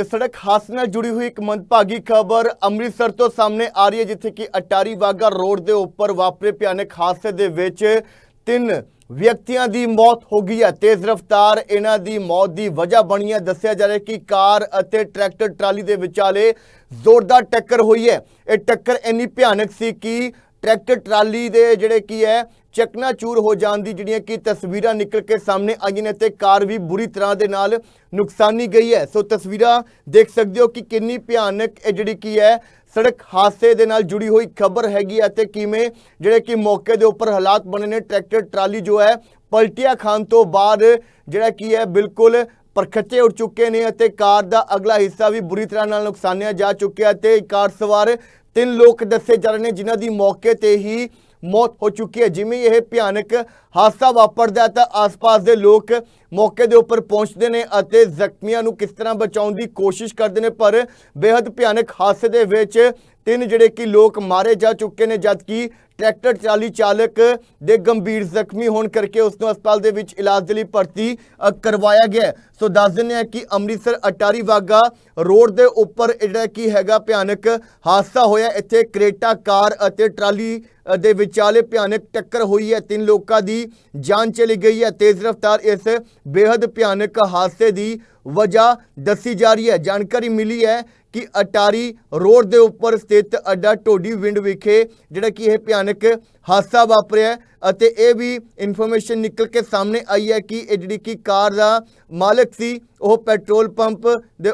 ਤੇ ਸੜਕ ਹਾਦਸੇ ਨਾਲ ਜੁੜੀ ਹੋਈ ਇੱਕ ਮੰਦਭਾਗੀ ਖਬਰ ਅੰਮ੍ਰਿਤਸਰ ਤੋਂ ਸਾਹਮਣੇ ਆ ਰਹੀ ਹੈ, ਜਿੱਥੇ ਕਿ ਅਟਾਰੀ ਵਾਗਾ ਰੋਡ ਦੇ ਉੱਪਰ ਵਾਪਰੇ ਭਿਆਨਕ ਹਾਦਸੇ ਦੇ ਵਿੱਚ ਤਿੰਨ ਵਿਅਕਤੀਆਂ ਦੀ ਮੌਤ ਹੋ ਗਈ ਹੈ। ਤੇਜ਼ ਰਫ਼ਤਾਰ ਇਹਨਾਂ ਦੀ ਮੌਤ ਦੀ ਵਜ੍ਹਾ ਬਣੀ ਹੈ। ਦੱਸਿਆ ਜਾ ਰਿਹਾ ਕਿ ਕਾਰ ਅਤੇ ਟਰੈਕਟਰ ਟਰਾਲੀ ਦੇ ਵਿਚਾਲੇ ਜ਼ੋਰਦਾਰ ਟੱਕਰ ਹੋਈ ਹੈ। ਇਹ ਟੱਕਰ ਇੰਨੀ ਭਿਆਨਕ ਸੀ ਕਿ ਟਰੈਕਟਰ ਟਰਾਲੀ ਦੇ ਜਿਹੜੇ ਕੀ ਹੈ, ਚਕਨਾਚੂਰ ਹੋ ਜਾਣ ਦੀ ਜਿਹੜੀਆਂ ਕਿ ਤਸਵੀਰਾਂ ਨਿਕਲ ਕੇ ਸਾਹਮਣੇ ਆਈਆਂ ਨੇ ਤੇ ਕਾਰ ਵੀ ਬੁਰੀ ਤਰ੍ਹਾਂ ਦੇ ਨਾਲ ਨੁਕਸਾਨੀ ਗਈ ਹੈ। ਸੋ ਤਸਵੀਰਾਂ ਦੇਖ ਸਕਦੇ ਹੋ ਕਿ ਕਿੰਨੀ ਭਿਆਨਕ ਇਹ ਜਿਹੜੀ ਕੀ ਹੈ, ਸੜਕ ਹਾਦਸੇ ਦੇ ਨਾਲ ਜੁੜੀ ਹੋਈ ਖਬਰ ਹੈਗੀ ਹੈ ਤੇ ਕਿਵੇਂ ਜਿਹੜੇ ਕਿ ਮੌਕੇ ਦੇ ਉੱਪਰ ਹਾਲਾਤ ਬਣੇ ਨੇ, ਟਰੈਕਟਰ ਟਰਾਲੀ ਜੋ ਹੈ, ਪਲਟੀਆਂ ਖਾਨ ਤੋਂ ਬਾਅਦ ਜਿਹੜਾ ਕੀ ਹੈ, ਬਿਲਕੁਲ ਪਰਖੱਚੇ ਉੱਡ ਚੁੱਕੇ ਨੇ ਅਤੇ ਕਾਰ ਦਾ ਅਗਲਾ ਹਿੱਸਾ ਵੀ ਬੁਰੀ ਤਰ੍ਹਾਂ ਨਾਲ ਨੁਕਸਾਨਿਆ ਜਾ ਚੁੱਕਿਆ ਤੇ ਕਾਰ ਸਵਾਰ ਤਿੰਨ ਲੋਕ ਦੱਸੇ ਜਾ ਰਹੇ ਨੇ, ਜਿਨ੍ਹਾਂ ਦੀ ਮੌਕੇ ਤੇ ਹੀ ਮੌਤ ਹੋ ਚੁੱਕੀ ਹੈ। ਜਿਵੇਂ ਇਹ ਭਿਆਨਕ ਹਾਦਸਾ ਵਾਪਰਦਾ ਤਾਂ ਆਸ-ਪਾਸ ਦੇ ਲੋਕ ਮੌਕੇ ਦੇ ਉੱਪਰ ਪਹੁੰਚਦੇ ਨੇ ਅਤੇ ਜ਼ਖਮੀਆਂ ਨੂੰ ਕਿਸ ਤਰ੍ਹਾਂ ਬਚਾਉਣ ਦੀ ਕੋਸ਼ਿਸ਼ ਕਰਦੇ ਨੇ। ਪਰ ਬੇहद ਭਿਆਨਕ ਹਾਦਸੇ ਦੇ ਵਿੱਚ ਤਿੰਨ ਜਿਹੜੇ ਕਿ ਲੋਕ ਮਾਰੇ ਜਾ ਚੁੱਕੇ ਨੇ ਜਦਕਿ ਟਰੈਕਟਰ ਟਰਾਲੀ ਚਾਲਕ ਦੇ ਗੰਭੀਰ ਜ਼ਖਮੀ ਹੋਣ ਕਰਕੇ ਉਸ ਨੂੰ ਹਸਪਤਾਲ ਦੇ ਵਿੱਚ ਇਲਾਜ ਦੇ ਲਈ ਭਰਤੀ ਕਰਵਾਇਆ ਗਿਆ ਸੋ ਦੱਸ ਦਿੰਦੇ ਹਾਂ ਕਿ ਅੰਮ੍ਰਿਤਸਰ ਅਟਾਰੀ ਵਾਗਾ ਰੋਡ ਦੇ ਉੱਪਰ ਜਿਹੜਾ ਕੀ ਹੈਗਾ ਭਿਆਨਕ ਹਾਦਸਾ ਹੋਇਆ। ਇੱਥੇ ਕਰੇਟਾ ਕਾਰ ਅਤੇ ਟਰਾਲੀ ਦੇ ਵਿਚਾਲੇ ਭਿਆਨਕ ਟੱਕਰ ਹੋਈ ਹੈ। ਤਿੰਨ ਲੋਕਾਂ ਦੀ ਜਾਨ ਚਲੀ ਗਈ ਹੈ। ਤੇਜ਼ ਰਫ਼ਤਾਰ ਇਸ ਬੇहद ਭਿਆਨਕ ਹਾਦਸੇ ਦੀ ਵਜ੍ਹਾ ਦੱਸੀ ਜਾ ਰਹੀ ਹੈ। ਜਾਣਕਾਰੀ ਮਿਲੀ ਹੈ ਕਿ ਅਟਾਰੀ ਰੋਡ ਦੇ ਉੱਪਰ ਸਥਿਤ ਅੱਡਾ ਟੋਡੀ ਵਿੰਡ ਵਿਖੇ ਜਿਹੜਾ ਕਿ ਇਹ ਭਿਆਨਕ ਹਾਦਸਾ ਵਾਪਰਿਆ ਅਤੇ ਇਹ ਵੀ ਇਨਫੋਰਮੇਸ਼ਨ ਨਿਕਲ ਕੇ ਸਾਹਮਣੇ ਆਈ ਹੈ ਕਿ ਇਹ ਜਿਹੜੀ ਕਿ ਕਾਰ ਦਾ ਮਾਲਕ ਸੀ, ਉਹ ਪੈਟਰੋਲ ਪੰਪ ਦੇ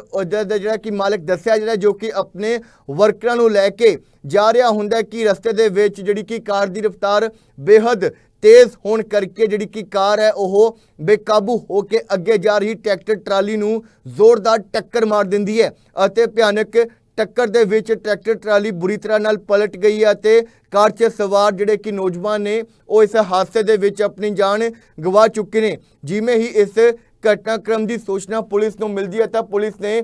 ਜਿਹੜਾ ਕਿ ਮਾਲਕ ਦੱਸਿਆ ਜਿਹੜਾ ਜੋ ਕਿ ਆਪਣੇ ਵਰਕਰਾਂ ਨੂੰ ਲੈ ਕੇ ਜਾ ਰਿਹਾ ਹੁੰਦਾ ਕਿ ਰਸਤੇ ਦੇ ਵਿੱਚ ਜਿਹੜੀ ਕਿ ਕਾਰ ਦੀ ਰਫ਼ਤਾਰ ਬੇਹੱਦ ਤੇਜ਼ ਹੋਣ ਕਰਕੇ ਜਿਹੜੀ ਕਿ ਕਾਰ ਹੈ, ਉਹ ਬੇਕਾਬੂ ਹੋ ਕੇ ਅੱਗੇ ਜਾ ਰਹੀ ਟਰੈਕਟਰ ਟਰਾਲੀ ਨੂੰ ਜ਼ੋਰਦਾਰ ਟੱਕਰ ਮਾਰ ਦਿੰਦੀ ਹੈ ਅਤੇ ਭਿਆਨਕ ਟੱਕਰ ਦੇ ਵਿੱਚ ਟਰੈਕਟਰ ਟਰਾਲੀ ਬੁਰੀ ਤਰ੍ਹਾਂ ਨਾਲ ਪਲਟ ਗਈ ਹੈ ਅਤੇ ਕਾਰ 'ਚ ਸਵਾਰ ਜਿਹੜੇ ਕਿ ਨੌਜਵਾਨ ਨੇ, ਉਹ ਇਸ ਹਾਦਸੇ ਦੇ ਵਿੱਚ ਆਪਣੀ ਜਾਨ ਗਵਾ ਚੁੱਕੇ ਨੇ। ਜਿਵੇਂ ਹੀ ਇਸ ਘਟਨਾਕ੍ਰਮ ਦੀ ਸੂਚਨਾ ਪੁਲਿਸ ਨੂੰ ਮਿਲਦੀ ਹੈ ਤਾਂ ਪੁਲਿਸ ਨੇ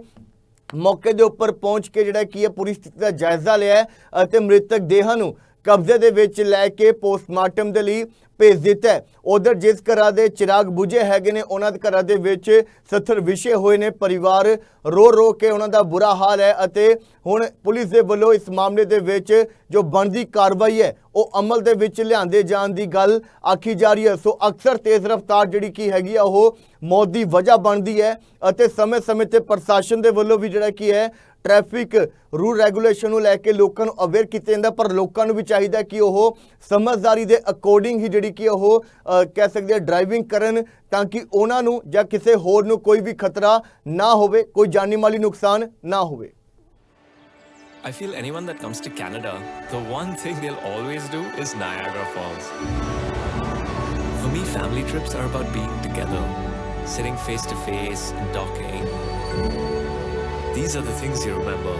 ਮੌਕੇ ਦੇ ਉੱਪਰ ਪਹੁੰਚ ਕੇ ਜਿਹੜਾ ਕੀ ਹੈ, ਪੂਰੀ ਸਥਿਤੀ ਦਾ ਜਾਇਜ਼ਾ ਲਿਆ ਅਤੇ ਮ੍ਰਿਤਕ ਦੇਹਾਂ ਨੂੰ ਕਬਜ਼ੇ ਦੇ ਵਿੱਚ ਲੈ ਕੇ ਪੋਸਟਮਾਰਟਮ ਦੇ ਲਈ ਭੇਜ ਦਿੱਤਾ ਹੈ। ਉਧਰ ਜਿਸ ਘਰਾਂ ਦੇ ਚਿਰਾਗ ਬੁਝੇ ਹੈਗੇ ਨੇ, ਉਹਨਾਂ ਦੇ ਘਰਾਂ ਦੇ ਵਿੱਚ ਸੱਥਰ ਵਿਸ਼ੇ ਹੋਏ ਨੇ। ਪਰਿਵਾਰ ਰੋ ਰੋ ਕੇ ਉਹਨਾਂ ਦਾ ਬੁਰਾ ਹਾਲ ਹੈ ਅਤੇ ਹੁਣ ਪੁਲਿਸ ਦੇ ਵੱਲੋਂ ਇਸ ਮਾਮਲੇ ਦੇ ਵਿੱਚ ਜੋ ਬਣਦੀ ਕਾਰਵਾਈ ਹੈ, ਉਹ ਅਮਲ ਦੇ ਵਿੱਚ ਲਿਆਂਦੇ ਜਾਣ ਦੀ ਗੱਲ ਆਖੀ ਜਾ ਰਹੀ ਹੈ। ਸੋ ਅਕਸਰ ਤੇਜ਼ ਰਫ਼ਤਾਰ ਜਿਹੜੀ ਕੀ ਹੈਗੀ ਆ, ਉਹ ਮੌਤ ਦੀ ਵਜ੍ਹਾ ਬਣਦੀ ਹੈ ਅਤੇ ਸਮੇਂ-ਸਮੇਂ ਤੇ ਪ੍ਰਸ਼ਾਸਨ ਦੇ ਵੱਲੋਂ ਵੀ ਜਿਹੜਾ ਕੀ ਹੈ, ਟ੍ਰੈਫਿਕ ਰੂਲ ਰੈਗੂਲੇਸ਼ਨ ਨੂੰ ਲੈ ਕੇ ਲੋਕਾਂ ਨੂੰ ਅਵੇਅਰ ਕੀਤਾ ਜਾਂਦਾ ਪਰ ਲੋਕਾਂ ਨੂੰ ਵੀ ਚਾਹੀਦਾ ਕਿ ਉਹ ਸਮਝਦਾਰੀ ਦੇ ਅਕੋਰਡਿੰਗ ਹੀ ਜਿਹੜੀ ਕਿ ਉਹ ਅ, ਕਹਿ ਸਕਦੇ ਆ ਡਰਾਈਵਿੰਗ ਕਰਨ ਤਾਂ ਕਿ ਉਹਨਾਂ ਨੂੰ ਜਾਂ ਕਿਸੇ ਹੋਰ ਨੂੰ ਕੋਈ ਵੀ ਖਤਰਾ ਨਾ ਹੋਵੇ ਕੋਈ ਜਾਨੀ ਮਾਲੀ ਨੁਕਸਾਨ ਨਾ ਹੋਵੇ I feel anyone that comes to Canada, the one thing they'll always do is Niagara Falls. For me, family trips are about being together, sitting face to face and talking. These are the things you remember.